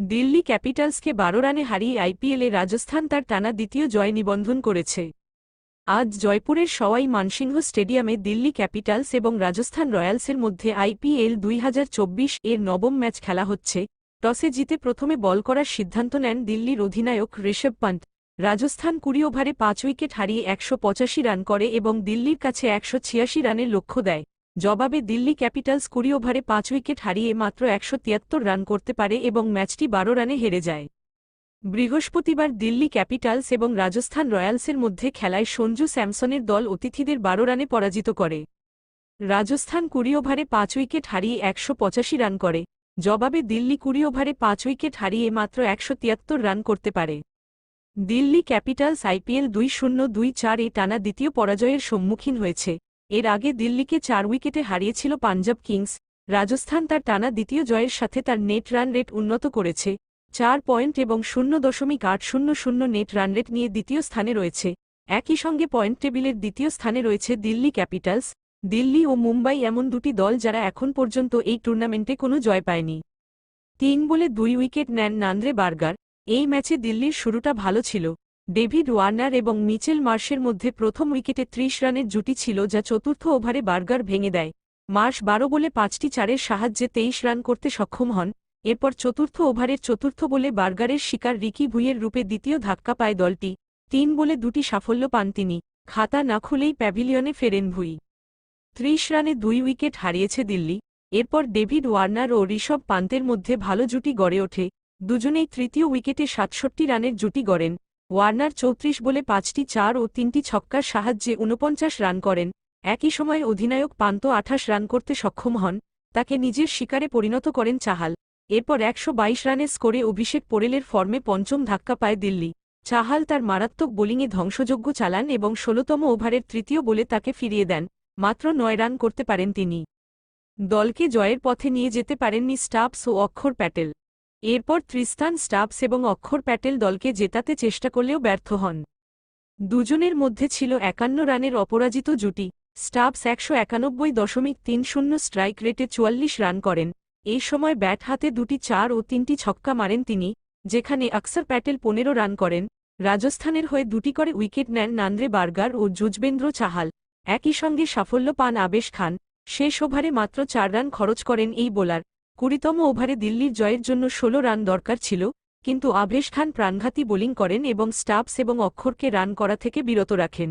দিল্লি ক্যাপিটালসকে বারো রানে হারিয়ে আইপিএলে রাজস্থান তার টানা দ্বিতীয় জয় নিবন্ধন করেছে। আজ জয়পুরের সওয়াই মানসিংহ স্টেডিয়ামে দিল্লি ক্যাপিটালস এবং রাজস্থান রয়্যালসের মধ্যে আইপিএল দুই হাজার চব্বিশ এর নবম ম্যাচ খেলা হচ্ছে। টসে জিতে প্রথমে বল করার সিদ্ধান্ত নেন দিল্লির অধিনায়ক ঋষভ পন্থ রাজস্থান কুড়ি ওভারে পাঁচ উইকেট হারিয়ে একশো পঁচাশি রান করে এবং দিল্লির কাছে একশো ছিয়াশি রানের লক্ষ্য দেয়। জবাবে দিল্লি ক্যাপিটালস কুড়ি ওভারে পাঁচ উইকেট হারিয়ে মাত্র একশো তিয়াত্তর রান করতে পারে এবং ম্যাচটি বারো রানে হেরে যায়। বৃহস্পতিবার দিল্লি ক্যাপিটালস এবং রাজস্থান রয়্যালসের মধ্যে খেলায় সঞ্জু স্যামসনের দল অতিথিদের বারো রানে পরাজিত করে। রাজস্থান কুড়ি ওভারে পাঁচ উইকেট হারিয়ে একশো পঁচাশি রান করে। জবাবে দিল্লি কুড়ি ওভারে পাঁচ উইকেট হারিয়ে মাত্র একশো তিয়াত্তর রান করতে পারে। দিল্লি ক্যাপিটালস আইপিএল দুই শূন্য দুই চার টানা দ্বিতীয় পরাজয়ের সম্মুখীন হয়েছে। এর আগে দিল্লিকে চার উইকেটে হারিয়েছিল পাঞ্জাব কিংস, রাজস্থান তার টানা দ্বিতীয় জয়ের সাথে তার নেট রান রেট উন্নত করেছে, চার পয়েন্ট এবং শূন্য দশমিক আট শূন্য শূন্য নেট রান রেট নিয়ে দ্বিতীয় স্থানে রয়েছে। একই সঙ্গে পয়েন্ট টেবিলের দ্বিতীয় স্থানে রয়েছে দিল্লি ক্যাপিটালস, দিল্লি ও মুম্বাই এমন দুটি দল যারা এখন পর্যন্ত এই টুর্নামেন্টে কোনো জয় পায়নি। তিন বলে দুই উইকেট নেন নান্দ্রে বার্গার, এই ম্যাচে দিল্লির শুরুটা ভালো ছিল। ডেভিড ওয়ার্নার এবং মিচেল মার্শের মধ্যে প্রথম উইকেটে ত্রিশ রানের জুটি ছিল যা চতুর্থ ওভারে বার্গার ভেঙে দেয়। মার্শ বারো বলে পাঁচটি চারের সাহায্যে তেইশ রান করতে সক্ষম হন, এরপর চতুর্থ ওভারের চতুর্থ বলে বার্গারের শিকার রিকি ভুইয়ের রূপে দ্বিতীয় ধাক্কা পায় দলটি। তিন বলে দুটি সাফল্য পান তিনি, খাতা না খুলেই প্যাভিলিয়নে ফেরেন ভুই। ত্রিশ রানে দুই উইকেট হারিয়েছে দিল্লি, এরপর ডেভিড ওয়ার্নার ও ঋষভ পান্তের মধ্যে ভালো জুটি গড়ে ওঠে। দুজনেই তৃতীয় উইকেটে সাতষট্টি রানের জুটি গড়েন। ওয়ার্নার চৌত্রিশ বলে পাঁচটি চার ও তিনটি ছক্কার সাহায্যে ঊনপঞ্চাশ রান করেন। একই সময়ে অধিনায়ক পান্ত আঠাশ রান করতে সক্ষম হন, তাকে নিজের শিকারে পরিণত করেন চাহাল। এরপর একশো বাইশ রানে স্কোরে অভিষেক পোরেলের ফর্মে পঞ্চম ধাক্কা পায় দিল্লি। চাহাল তার মারাত্মক বোলিংয়ে ধ্বংসযোগ্য চালান এবং ষোলতম ওভারের তৃতীয় বলে তাকে ফিরিয়ে দেন, মাত্র নয় রান করতে পারেন তিনি। দলকে জয়ের পথে নিয়ে যেতে পারেননি স্টাফস ও অক্ষর প্যাটেল। এরপর ত্রিস্তান স্টাফস এবং অক্ষর প্যাটেল দলকে জেতাতে চেষ্টা করলেও ব্যর্থ হন। দুজনের মধ্যে ছিল একান্ন রানের অপরাজিত জুটি। স্টাফস একশো একানব্বই দশমিক তিন শূন্য স্ট্রাইক রেটে চুয়াল্লিশ রান করেন। এই সময় ব্যাট হাতে দুটি চার ও তিনটি ছক্কা মারেন তিনি, যেখানে আকসর প্যাটেল পনেরো রান করেন। রাজস্থানের হয়ে দুটি করে উইকেট নেন নান্দ্রে বার্গার ও যুজবেন্দ্র চাহাল। একই সঙ্গে সাফল্য পান আবেশ খান। শেষ ওভারে মাত্র চার রান খরচ করেন এই বোলার। কুড়িতম ওভারে দিল্লির জয়ের জন্য ১৬ রান দরকার ছিল, কিন্তু আভেশ খান প্রাণঘাতী বোলিং করেন এবং স্টাফস এবং অক্ষরকে রান করা থেকে বিরত রাখেন।